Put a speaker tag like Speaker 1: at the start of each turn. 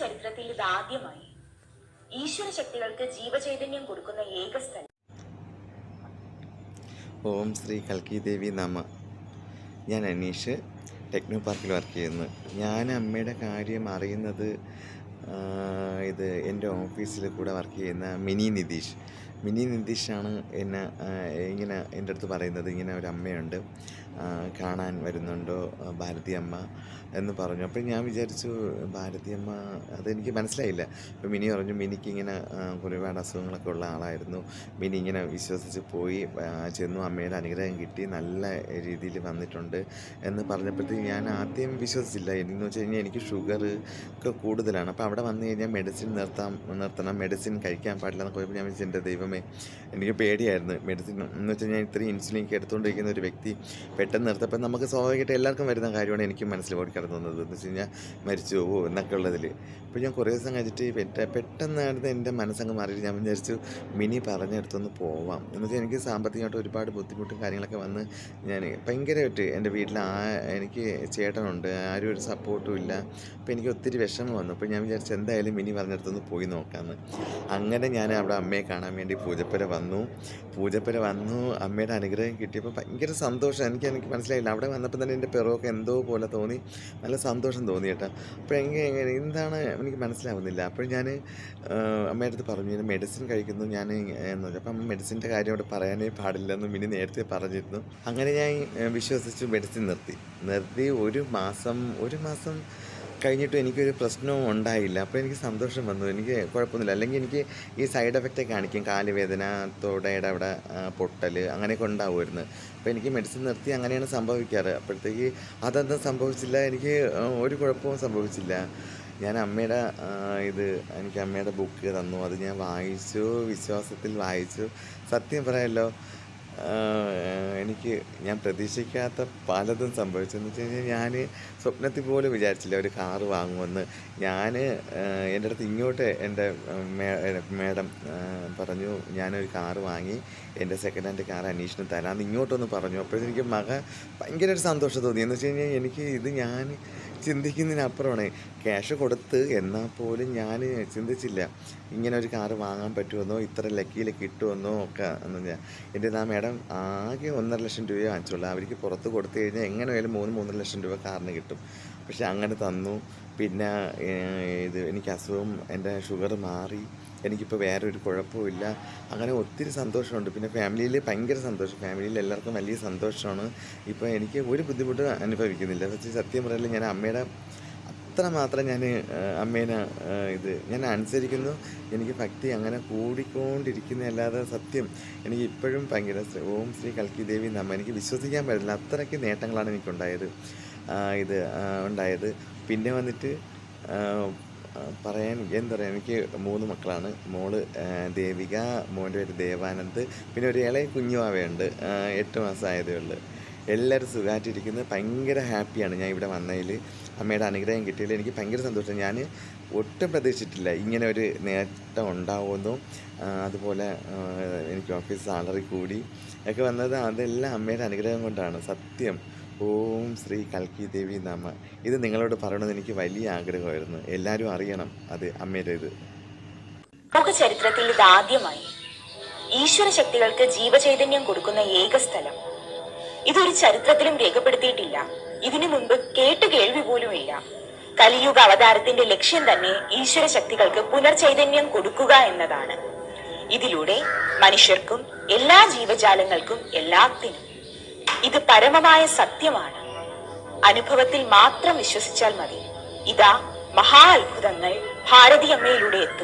Speaker 1: ചരിത്രത്തിൽ ഇതാദ്യമായി ഈശ്വര ശക്തികൾക്ക് ജീവചൈതന്യം കൊടുക്കുന്ന ഏക സ്ഥലം.
Speaker 2: ഓം ശ്രീ കൽക്കി ദേവി നമ. ഞാൻ അനീഷ് ടെക്നോ പാർക്കിൽ വർക്ക് ചെയ്യുന്നു. ഞാൻ അമ്മയുടെ കാര്യം അറിയുന്നത് ഇത് എന്റെ ഓഫീസിൽ കൂടെ വർക്ക് ചെയ്യുന്ന മിനി നിതീഷ്. മിനി നിതീഷാണ് എന്നെ ഇങ്ങനെ എന്റെ അടുത്ത് പറയുന്നത്. ഇങ്ങനെ ഒരു അമ്മയുണ്ട്. കാണാൻ വരുന്നുണ്ടോ ഭാരതിയമ്മ എന്ന് പറഞ്ഞു. അപ്പോൾ ഞാൻ വിചാരിച്ചു ഭാരതി അമ്മ അതെനിക്ക് മനസ്സിലായില്ല. അപ്പോൾ മിനി പറഞ്ഞു മിനിക്ക് ഇങ്ങനെ ഒരുപാട് അസുഖങ്ങളൊക്കെ ഉള്ള ആളായിരുന്നു. മിനി ഇങ്ങനെ വിശ്വസിച്ച് പോയി ചെന്നു അമ്മയുടെ അനുഗ്രഹം കിട്ടി നല്ല രീതിയിൽ വന്നിട്ടുണ്ട് എന്ന് പറഞ്ഞപ്പോഴത്തേക്ക് ഞാൻ ആദ്യം വിശ്വസിച്ചില്ല. എന്ന് വെച്ച് കഴിഞ്ഞാൽ എനിക്ക് ഷുഗർ ഒക്കെ കൂടുതലാണ്. അപ്പോൾ അവിടെ വന്നു കഴിഞ്ഞാൽ മെഡിസിൻ നിർത്താം നിർത്തണം. മെഡിസിൻ കഴിക്കാൻ പാടില്ല എന്നൊക്കെ ഞാൻ വിചാരിച്ചു എന്റെ ദൈവമേ എനിക്ക് പേടിയായിരുന്നു. മെഡിസിൻ എന്ന് വെച്ചാൽ ഞാൻ ഇത്രയും ഇൻസുലിൻ എടുത്തുകൊണ്ടിരിക്കുന്ന ഒരു വ്യക്തി പെട്ടെന്ന് നിർത്തപ്പോൾ നമുക്ക് സ്വാഭാവികമായിട്ട് എല്ലാവർക്കും വരുന്ന കാര്യമാണ് എനിക്കും മനസ്സിൽ ഓടിക്കിടന്നത് എന്ന് വെച്ച് കഴിഞ്ഞാൽ മരിച്ചു പോകുമോ എന്നൊക്കെ ഉള്ളതിൽ അപ്പോൾ ഞാൻ കുറേ ദിവസം കഴിച്ചിട്ട് പെട്ട പെട്ടെന്നായിരുന്നു എന്റെ മനസ്സങ്ങ് മാറി ഞാൻ വിചാരിച്ചു മിനി പറഞ്ഞെടുത്തൊന്ന് പോവാം. എന്ന് വെച്ചാൽ എനിക്ക് സാമ്പത്തികമായിട്ട് ഒരുപാട് ബുദ്ധിമുട്ടും കാര്യങ്ങളൊക്കെ വന്ന് ഞാൻ ഭയങ്കരമായിട്ട് എന്റെ വീട്ടിൽ ആ എനിക്ക് ചേട്ടനുണ്ട് ആരും ഒരു സപ്പോർട്ടും ഇല്ല. അപ്പോൾ എനിക്ക് ഒത്തിരി വിഷമം വന്നു. അപ്പോൾ ഞാൻ വിചാരിച്ചു എന്തായാലും മിനി പറഞ്ഞെടുത്തൊന്ന് പോയി നോക്കാമെന്ന് അങ്ങനെ ഞാൻ അവിടെ അമ്മയെ കാണാൻ വേണ്ടി പൂജപ്പുര വന്നു. പൂജപ്പുര വന്നു അമ്മയുടെ അനുഗ്രഹം കിട്ടിയപ്പോൾ ഭയങ്കര സന്തോഷം. എനിക്ക് എനിക്ക് മനസ്സിലായില്ല. അവിടെ വന്നപ്പോൾ തന്നെ എന്റെ പിറവൊക്കെ എന്തോ പോലെ തോന്നി. നല്ല സന്തോഷം തോന്നി കേട്ടോ. അപ്പോൾ എങ്ങനെ എങ്ങനെ എന്താണ് എനിക്ക് മനസ്സിലാവുന്നില്ല. അപ്പോൾ ഞാൻ അമ്മയുടെ അടുത്ത് പറഞ്ഞു ഞാൻ മെഡിസിൻ കഴിക്കുന്നു. ഞാൻ എന്ന് പറഞ്ഞു. അപ്പം മെഡിസിന്റെ കാര്യം അവിടെ പറയാനേ പാടില്ലെന്ന് മിനി നേരത്തെ പറഞ്ഞിരുന്നു. അങ്ങനെ ഞാൻ വിശ്വസിച്ച് മെഡിസിൻ നിർത്തി. നിർത്തി ഒരു മാസം ഒരു മാസം കഴിഞ്ഞിട്ടും എനിക്കൊരു പ്രശ്നവും ഉണ്ടായില്ല. അപ്പോൾ എനിക്ക് സന്തോഷം വന്നു. എനിക്ക് കുഴപ്പമൊന്നുമില്ല. അല്ലെങ്കിൽ എനിക്ക് ഈ സൈഡ് എഫക്റ്റ് കാണിക്കും. കാലുവേദന തൊടയുടെ അവിടെ പൊട്ടൽ അങ്ങനെയൊക്കെ ഉണ്ടാവുമായിരുന്നു. അപ്പോൾ എനിക്ക് മെഡിസിൻ നിർത്തി അങ്ങനെയാണ് സംഭവിക്കാറ്. അപ്പോഴത്തേക്ക് അതൊന്നും സംഭവിച്ചില്ല. എനിക്ക് ഒരു കുഴപ്പവും സംഭവിച്ചില്ല. ഞാൻ അമ്മയുടെ ഇത് എനിക്ക് അമ്മയുടെ ബുക്ക് തന്നു. അത് ഞാൻ വായിച്ചു. വിശ്വാസത്തിൽ വായിച്ചു. സത്യം പറയാമല്ലോ എനിക്ക് ഞാൻ പ്രതീക്ഷിക്കാത്ത പലതും സംഭവിച്ചു എന്ന് വെച്ച് കഴിഞ്ഞാൽ ഞാൻ സ്വപ്നത്തിൽ പോലും വിചാരിച്ചില്ല ഒരു കാറ് വാങ്ങുമെന്ന്. ഞാൻ എന്റെ അടുത്ത് ഇങ്ങോട്ട് എന്റെ മേഡം പറഞ്ഞു ഞാനൊരു കാറ് വാങ്ങി എന്റെ സെക്കൻഡ് ഹാൻഡ് കാർ അന്വേഷണം തരാമെന്ന് ഇങ്ങോട്ടൊന്ന് പറഞ്ഞു. അപ്പോഴെനിക്ക് മക ഭയങ്കര ഒരു സന്തോഷം തോന്നി. എന്ന് വെച്ച് കഴിഞ്ഞാൽ എനിക്ക് ഇത് ഞാൻ ചിന്തിക്കുന്നതിനപ്പുറമാണ്. ക്യാഷ് കൊടുത്ത് എന്നാൽ പോലും ഞാൻ ചിന്തിച്ചില്ല. ഇങ്ങനെ ഒരു കാറ് വാങ്ങാൻ പറ്റുമെന്നോ ഇത്ര ലക്കിയിൽ കിട്ടുമെന്നോ ഒക്കെ എന്ന് ഞാൻ എന്റെ ആ മേഡം ആകെ ഒന്നര ലക്ഷം രൂപയെ വാങ്ങിച്ചുള്ളൂ. അവർക്ക് പുറത്ത് കൊടുത്തു കഴിഞ്ഞാൽ എങ്ങനെ ആയാലും മൂന്ന് മൂന്നര ലക്ഷം രൂപ കാറിന് കിട്ടും. പക്ഷെ അങ്ങനെ തന്നു. പിന്നെ ഇത് എനിക്ക് അസുഖം എന്റെ ഷുഗർ മാറി. എനിക്കിപ്പോൾ വേറെ ഒരു കുഴപ്പമില്ല അങ്ങനെ ഒത്തിരി സന്തോഷമുണ്ട്. പിന്നെ ഫാമിലിയിൽ ഭയങ്കര സന്തോഷം. ഫാമിലിയിൽ എല്ലാവർക്കും വലിയ സന്തോഷമാണ്. ഇപ്പോൾ എനിക്ക് ഒരു ബുദ്ധിമുട്ട് അനുഭവിക്കുന്നില്ല. സത്യം പറഞ്ഞാൽ ഞാൻ അമ്മയുടെ അത്ര മാത്രം ഞാൻ അമ്മേനെ ഇത് ഞാൻ അനുസരിക്കുന്നു. എനിക്ക് ഭക്തി അങ്ങനെ കൂടിക്കൊണ്ടിരിക്കുന്നതല്ലാതെ സത്യം എനിക്ക് ഇപ്പോഴും ഭയങ്കര ഓം ശ്രീ കൽക്കി ദേവി നമ്മ എനിക്ക് വിശ്വസിക്കാൻ പറ്റില്ല. അത്രയ്ക്ക് നേട്ടങ്ങളാണ് എനിക്കുണ്ടായത്. ഇത് ഉണ്ടായത്. പിന്നെ വന്നിട്ട് പറയാൻ എന്താ പറയുക എനിക്ക് മൂന്ന് മക്കളാണ്. മോൾ ദേവിക മോന്റെ പേര് ദേവാനന്ദ്. പിന്നെ ഒരു ഇളയ കുഞ്ഞുവാവയുണ്ട് എട്ട് മാസമായതേ ഉള്ളൂ. എല്ലാവരും സുഖമായിട്ടിരിക്കുന്നത് ഭയങ്കര ഹാപ്പിയാണ് ഞാൻ ഇവിടെ വന്നതിൽ അമ്മയുടെ അനുഗ്രഹം കിട്ടിയതിൽ എനിക്ക് ഭയങ്കര സന്തോഷം. ഞാൻ ഒട്ടും പ്രതീക്ഷിച്ചിട്ടില്ല ഇങ്ങനെ ഒരു നേട്ടം ഉണ്ടാവുമെന്നും അതുപോലെ എനിക്ക് ഓഫീസ് സാലറി കൂടി ഒക്കെ വന്നത് അതെല്ലാം അമ്മയുടെ അനുഗ്രഹം കൊണ്ടാണ്. സത്യം. ഓം ശ്രീ കൽക്കി ദേവി നമ. ഇത് നിങ്ങളോട് പറയണമെന്ന് എനിക്ക് വലിയ ആഗ്രഹമായിരുന്നു. എല്ലാവരും അറിയണം അത് അമ്മയുടെ ഇത്.
Speaker 1: ചരിത്രത്തിൽ ചരിത്രത്തിൽ ഇതാദ്യമായി ഈശ്വര ശക്തികൾക്ക് ജീവചൈതന്യം കൊടുക്കുന്ന ഏക സ്ഥലം. ഇതൊരു ചരിത്രത്തിലും രേഖപ്പെടുത്തിയിട്ടില്ല. ഇതിനു മുൻപ് കേട്ട് കേൾവി പോലുമില്ല. കലിയുഗ അവതാരത്തിന്റെ ലക്ഷ്യം തന്നെ ഈശ്വര ശക്തികൾക്ക് പുനർചൈതന്യം കൊടുക്കുക എന്നതാണ്. ഇതിലൂടെ മനുഷ്യർക്കും എല്ലാ ജീവജാലങ്ങൾക്കും എല്ലാത്തിനും ഇത് പരമമായ സത്യമാണ്. അനുഭവത്തിൽ മാത്രം വിശ്വസിച്ചാൽ മതി. ഇതാ മഹാ അത്ഭുതങ്ങൾ ഭാരതീയമ്മയിലൂടെ എത്തുന്നു.